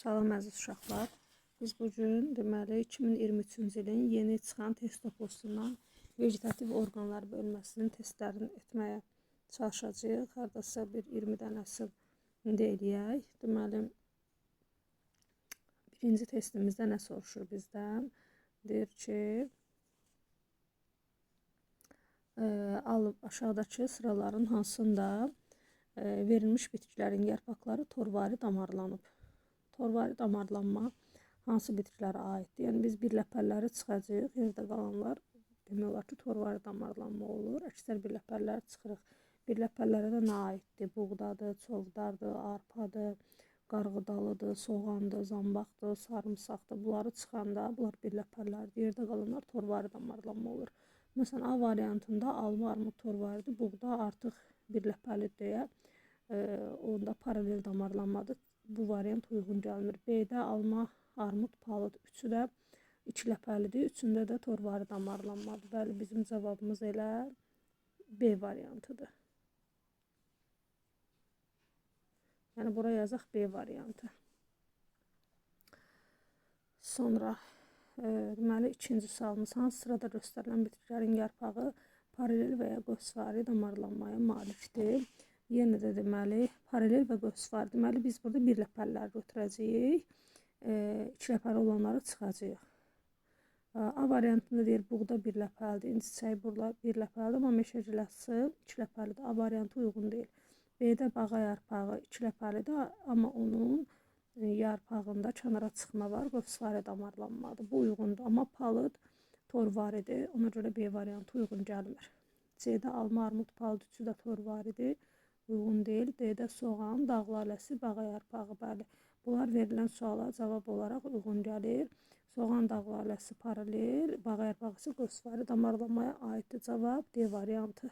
Salam əziz uşaqlar. Biz bu gün deməli 2023-cü ilin yeni çıxan test topusundan vegetativ orqanlar bölməsinin testlərini etməyə çalışacağıq. Hardasa bir 20 dənəsi indi eləyək. Deməli birinci testimizdə nə soruşur bizdən? Deyir ki, e, alıb aşağıdakı sıraların hansında e, verilmiş bitkilərin yarpaqları torvari damarlanıb. Torvari damarlanma hansı bitkilərə aiddir? Yəni biz birləpərləri çıxacağıq, yerdə qalanlar demək olar ki, torvari damarlanma olur. Əksər birləpərlər çıxırıq. Birləpərlərə də nə aiddir? Buğdadır, çovdardır, arpadır, qarğıdalıdır, soğandır, zambaqdır, sarımsaqdır. Bunları çıxanda bunlar birləpərlərdir. Yerdə qalanlar torvari damarlanma olur. Məsələn, A variantında alma, armud torvaridir. Buğda artıq birləpərlidir deyə e, onda paralel damarlanmadır bu variant uyğun gəlmir. B-də alma, armud, palıd üçü də ikiləpəlidir. Üçündə də torvari damarlanmadır. Bəli, bizim cavabımız elə B variantıdır. Yəni bura yazaq B variantı. Sonra e, deməli ikinci sualımız hansı sırada göstərilən bitkilərin yarpağı paralel və ya qövsvari damarlanmaya malikdir? Yenə də deməli paralel və qövsvar. Deməli biz burada bir ləpərləri götürəcəyik. E, iki ləpəli olanları çıxacağıq. A variantında deyir buğda bir ləpəlidir, indi çiçək burada bir ləpəlidir, amma meşəcələsi iki ləpəlidir. A variantı uyğun deyil. B-də bağa yarpağı iki ləpəlidir, amma onun e, yarpağında kənara çıxma var, qövsvari damarlanmadır. Bu uyğundur, amma palıd torvaridir. Ona görə B variantı uyğun gəlmir. C-də alma, armud, palıd üçü də torvaridir uyğun deyil. D-də soğan, dağ laləsi, bağa yarpağı. Bəli, bunlar verilən suala cavab olaraq uyğun gəlir. Soğan, dağ laləsi paralel, bağa yarpağı isə qövsvari damarlamaya aiddir. Cavab D variantı.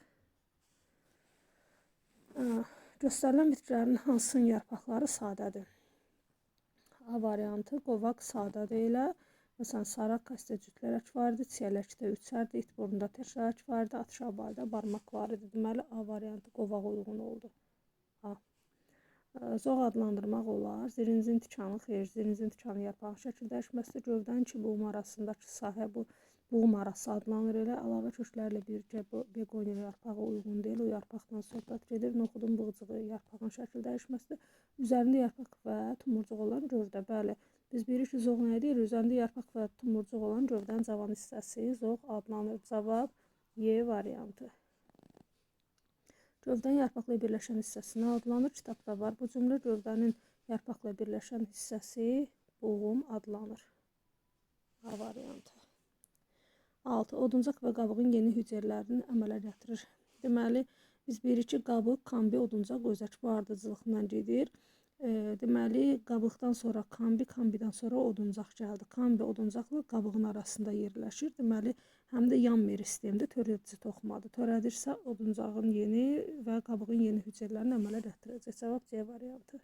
Göstərilən bitkilərin hansının yarpaqları sadədir? A variantı qovaq sadə deyilə. Məsələn, saraq kastecütlərək var idi, çiyələkdə üçərdi, it burunda təşərək var idi, at şabalda barmaq var idi. Deməli, A variantı qovaq uyğun oldu. A. Zoğ adlandırmaq olar. Zirinzin tikanı xeyir, zirinzin tikanı yarpağın şəkil dəyişməsi gövdən iki buğum arasındakı sahə bu buğum arası adlanır elə. Əlavə köklərlə birgə begonya yarpağı uyğun deyil. O yarpaqdan söhbət gedir. Noxudun bığcığı yarpağın şəkil dəyişməsidir. Üzərində yarpaq və tumurcuq olan gövdə. Bəli, Biz bilirik ki, zoğ nədir? Üzərində yarpaq və tumurcuq olan gövdən cavan hissəsi zoğ adlanır. Cavab Y variantı. Gövdən yarpaqla birləşən hissəsi nə adlanır? Kitabda var. Bu cümlə gövdənin yarpaqla birləşən hissəsi buğum adlanır. A variantı. 6. Oduncaq və qabığın yeni hüceyrələrini əmələ gətirir. Deməli, biz bilirik ki, qabıq, kambi, oduncaq özək bu ardıcılıqla gedir. E, deməli, qabıqdan sonra kambi, kambidən sonra oduncaq gəldi. Kambi oduncaqla qabığın arasında yerləşir. Deməli, həm də yan meristemdə törədici toxumadır. Törədirsə oduncağın yeni və qabığın yeni hüceyrələrini əmələ gətirəcək. Cavab C variantı.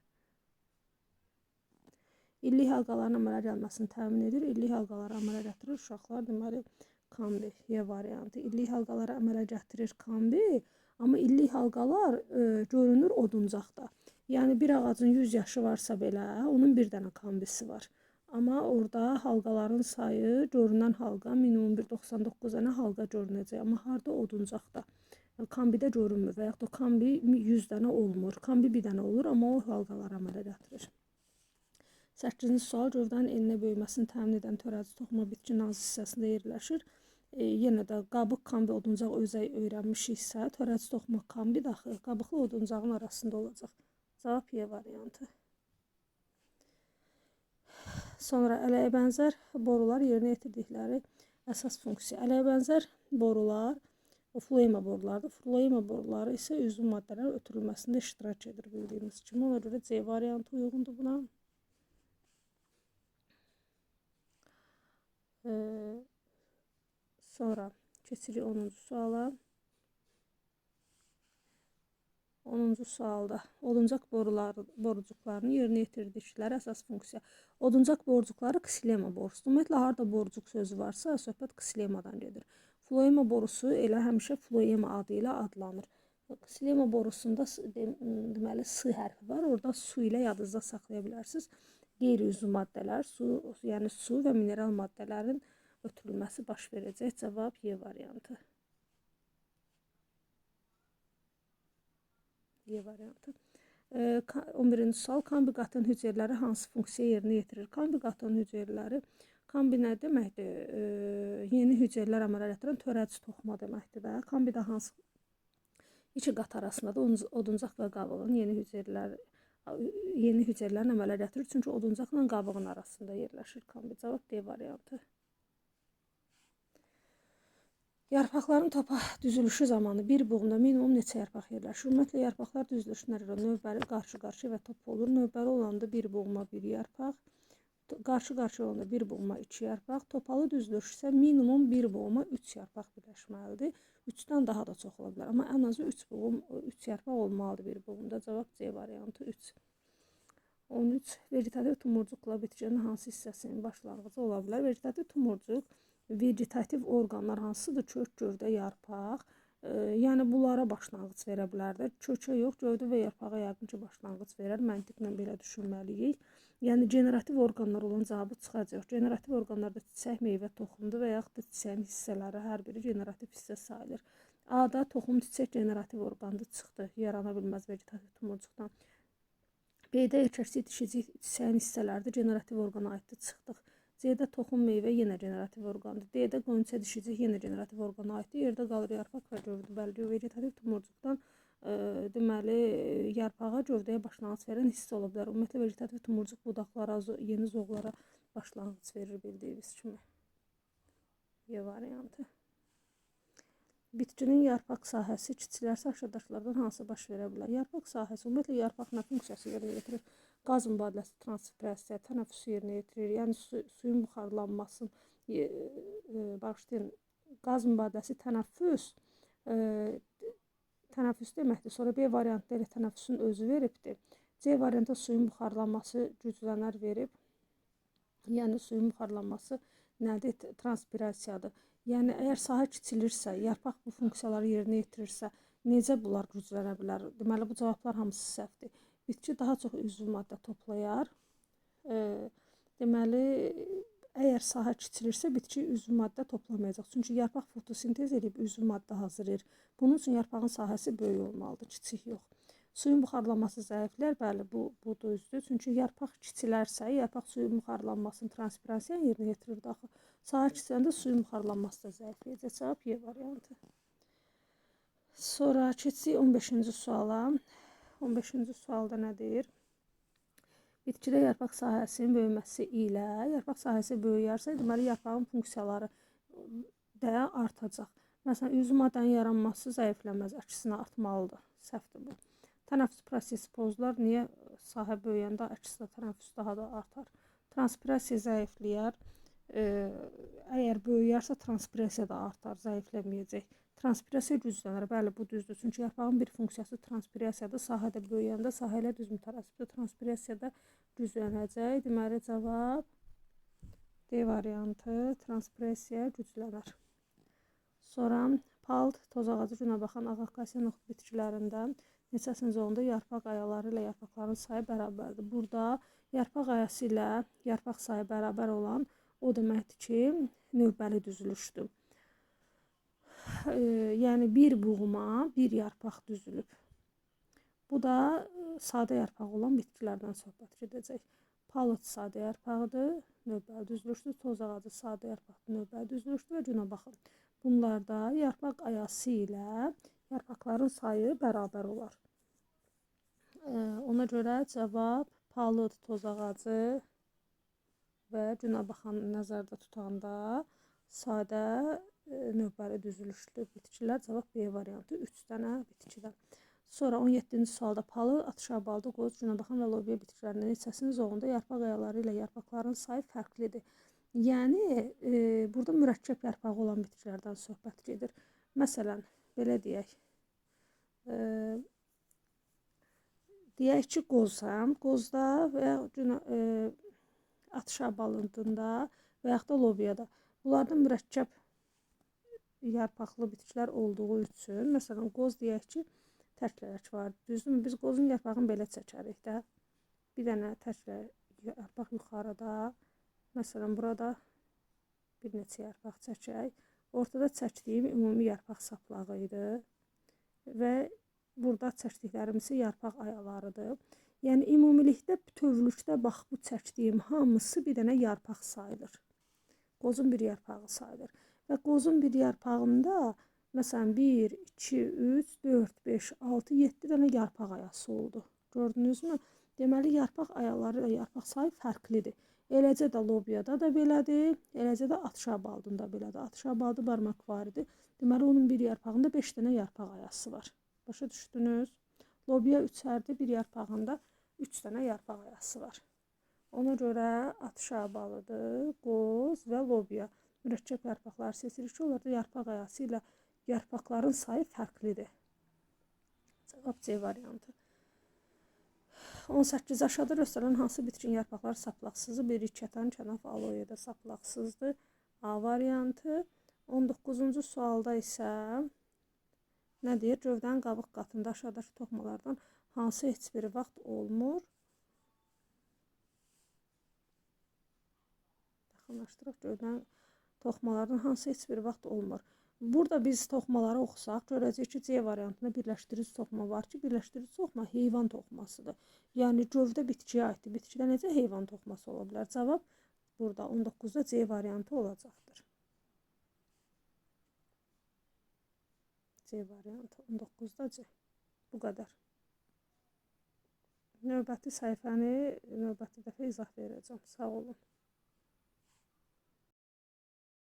İllik halqaların əmələ gəlməsini təmin edir. İllik halqaları əmələ gətirir uşaqlar. Deməli, kambi Y variantı. İllik halqaları əmələ gətirir kambi, amma illik halqalar e, görünür oduncaqda. Yəni bir ağacın 100 yaşı varsa belə, onun bir dənə kambisi var. Amma orada halqaların sayı, görünən halqa minimum bir 99 dənə halqa görünəcək. Amma harda oduncaqda. Kambidə görünmür və yaxud da kambi 100 dənə olmur. Kambi bir dənə olur, amma o halqalar əmələ gətirir. 8-ci sual gövdənin eninə böyüməsini təmin edən törədici toxuma bitki nazı hissəsində yerləşir. E, yenə də qabıq kambi oduncaq özəy öyrənmişiksə, törədici toxuma kambi daxil qabıqlı oduncağın arasında olacaq. Y variantı. Sonra ələyə bənzər borular yerinə yetirdikləri əsas funksiya. Ələyə bənzər borular floema borulardır. Floema boruları isə üzvü maddələrin ötürülməsində iştirak edir bildiyimiz kimi. Ona görə C variantı uyğundur buna. Ee, sonra keçirik 10-cu suala. 10-cu sualda oduncaq boruları, borucuqlarını yerinə yetirdikləri əsas funksiya. Oduncaq borucuqları ksilema borusudur. Ümumiyyətlə harda borucuq sözü varsa, söhbət ksilemadan gedir. Floema borusu elə həmişə floema adı ilə adlanır. Ksilema borusunda deməli S hərfi var. Orada su ilə yadınızda saxlaya bilərsiniz. qeyri-üzvü maddələr, su, yəni su və mineral maddələrin ötürülməsi baş verəcək. Cavab Y variantı. Y variantı. E, 11-ci sual kombinatın hüceyrələri hansı funksiya yerinə yetirir? Kombinatın hüceyrələri kombi nə deməkdir? E, yeni hüceyrələr əmələ gətirən törədici toxuma deməkdir də. Kombida hansı iki qat arasında da oduncaq və qabığın yeni hüceyrələr yeni hüceyrələrin əmələ gətirir. Çünki oduncaqla qabığın arasında yerləşir kombi. Cavab D variantı. Yarpaqların topa düzülüşü zamanı bir buğumda minimum neçə yarpaq yerləşir? Ümumiyyətlə yarpaqlar düzülüşünə görə növbəli qarşı-qarşı və top olur. Növbəli olanda bir buğuma bir yarpaq, qarşı-qarşı olanda bir buğuma iki yarpaq, topalı düzülüş isə minimum bir buğuma üç yarpaq birləşməlidir. 3-dən daha da çox ola bilər, amma ən azı 3 buğum, 3 yarpaq olmalıdır bir buğumda. Cavab C variantı 3. 13. Vegetativ tumurcuqla bitkinin hansı hissəsinin başlanğıcı ola bilər? Vegetativ tumurcuq vegetativ orqanlar hansıdır? Kök, gövdə, yarpaq. E, yəni bunlara başlanğıc verə bilər də. Kökə yox, gövdə və yarpağa yəqin ki, başlanğıc verər. Məntiqlə belə düşünməliyik. Yəni generativ orqanlar olan cavabı çıxacaq. Generativ orqanlarda çiçək, meyvə, toxumdur və yaxud da çiçəyin hissələri hər biri generativ hissə sayılır. A-da toxum, çiçək generativ orqandır çıxdı. Yarana bilməz vegetativ tumurcuqdan. B-də erkəkçi dişici çiçəyin hissələridir. Generativ orqana aiddir. Çıxdıq. C-də toxum, meyvə yenə generativ orqandır. D-də qonçə dişici yenə generativ orqana aiddir. Yerdə qalır yarpaq və gövdə. Bəli, vegetativ tumurcuqdan deməli yarpağa, gövdəyə başlanğıc verən hissə ola bilər. Ümumiyyətlə vegetativ tumurcuq budaqlara, yeni zoğlara başlanğıc verir bildiyiniz kimi. Y variantı. Bitkinin yarpaq sahəsi kiçilərsə aşağıdakılardan hansı baş verə bilər? Yarpaq sahəsi ümumiyyətlə yarpaq nə funksiyası yerinə yetirir? Qaz mübadiləsi, transfirasiya, tənəffüs yerinə yetirir. Yəni su, suyun buxarlanması, e, e, bağışlayın, qaz mübadiləsi, tənəffüs e, tənəffüs deməkdir. Sonra B variantında elə tənəffüsün özü veribdir. C variantında suyun buxarlanması güclənər verib. Yəni suyun buxarlanması nədir? Transpirasiyadır. Yəni əgər sahə kiçilirsə, yarpaq bu funksiyaları yerinə yetirirsə, necə bunlar güclənə bilər? Deməli bu cavablar hamısı səhvdir. Bitki daha çox üzvü maddə toplayar. E, deməli Əgər sahə kiçilirsə, bitki üzvü maddə toplamayacaq. Çünki yarpaq fotosintez edib üzvü maddə hazırlayır. Bunun üçün yarpağın sahəsi böyük olmalıdır, kiçik yox. Suyun buxarlanması zəiflər, bəli, bu bu düzdür. Çünki yarpaq kiçilərsə, yarpaq suyun buxarlanmasını transpirasiya yerinə yetirir daxı. Sahə kiçiləndə suyun buxarlanması da zəifləyəcək. Cavab Y variantı. Sonra keçsək 15-ci suala. 15-ci sualda nə deyir? Bitkidə yarpaq sahəsinin böyüməsi ilə yarpaq sahəsi böyüyərsə, deməli yarpağın funksiyaları da artacaq. Məsələn, üzüm maddənin yaranması zəifləməz, əksinə artmalıdır. Səhvdir bu. Tənəffüs prosesi pozular. Niyə sahə böyüyəndə əksinə tənəffüs daha da artar? Transpirasiya zəifləyər. E, əgər böyüyərsə transpirasiya da artar, zəifləməyəcək. Transpirasiya güclənir. Bəli, bu düzdür. Çünki yarpağın bir funksiyası transpirasiyadır. Sahədə böyüyəndə sahə ilə düz mütənasibdir. Transpirasiyada güclənəcək. Deməli cavab D variantı transpirasiya güclənər. Sonra palt, toz ağacı, günə baxan ağaqasiya noxud bitkilərindən neçəsinin zonunda yarpaq ayaları ilə yarpaqların sayı bərabərdir. Burada yarpaq ayası ilə yarpaq sayı bərabər olan o deməkdir ki, növbəli düzülüşdür e, yəni bir buğuma bir yarpaq düzülüb. Bu da e, sadə yarpaq olan bitkilərdən söhbət gedəcək. Palıd sadə yarpağıdır, növbəli düzülüşdür. Toz ağacı sadə yarpaqdır, növbəli düzülüşdür və günə baxın. Bunlarda yarpaq ayası ilə yarpaqların sayı bərabər olar. E, ona görə cavab palıd toz ağacı və günə baxan nəzərdə tutanda sadə növbəli düzülüşlü bitkilər cavab B variantı 3 dənə bitkidən. Sonra 17-ci sualda palı, atışabaldı, qoz, günabaxan və lobiya bitkilərinin neçəsinin zoğunda yarpaq ayaları ilə yarpaqların sayı fərqlidir. Yəni e, burada mürəkkəb yarpağı olan bitkilərdən söhbət gedir. Məsələn, belə deyək. E, deyək ki, qozsam, qozda və ya e, atışabalındında və yaxud da lobiyada. Bunlardan mürəkkəb yarpaqlı bitkilər olduğu üçün, məsələn, qoz deyək ki, təklərək var. Düzdürmü? Biz qozun yarpağını belə çəkərik də. Bir dənə təklə yarpaq yuxarıda. Məsələn, burada bir neçə yarpaq çəkək. Ortada çəkdiyim ümumi yarpaq saplağı idi və burada çəkdiklərim isə yarpaq ayalarıdır. Yəni ümumilikdə bütövlükdə bax bu çəkdiyim hamısı bir dənə yarpaq sayılır. Qozun bir yarpağı sayılır. Və qozun bir yarpağında məsələn 1, 2, 3, 4, 5, 6, 7 dənə yarpaq ayası oldu. Gördünüzmü? Deməli yarpaq ayaları ilə yarpaq sayı fərqlidir. Eləcə də lobiyada da belədir, eləcə də atşabaldında belədir. Atşabaldı barmaq varidir. Deməli onun bir yarpağında 5 dənə yarpaq ayası var. Başa düşdünüz? Lobiya üçərdi, bir yarpağında 3 dənə yarpaq ayası var. Ona görə atşabalıdır, qoz və lobiya. Mürəkkəb yarpaqlar seçirik ki, onlarda yarpaq ayası ilə yarpaqların sayı fərqlidir. Cavab C variantı. 18 aşağıda göstərilən hansı bitkin yarpaqlar saplaqsızdır? Bir kətan, kənaf, aloe da saplaqsızdır. A variantı. 19-cu sualda isə nə deyir? Gövdənin qabıq qatında aşağıdakı toxmalardan hansı heç bir vaxt olmur? Yaxınlaşdıraq gövdənin toxmalardan hansı heç bir vaxt olmur? Burada biz toxmaları oxusaq, görəcəyik ki, C variantında birləşdirici toxma var ki, birləşdirici toxma heyvan toxmasıdır. Yəni gövdə bitkiyə aiddir. Bitkidə necə heyvan toxması ola bilər? Cavab burada 19-da C variantı olacaqdır. C variantı 19-da C. Bu qədər. Növbəti səhifəni növbəti dəfə izah verəcəm. Sağ olun.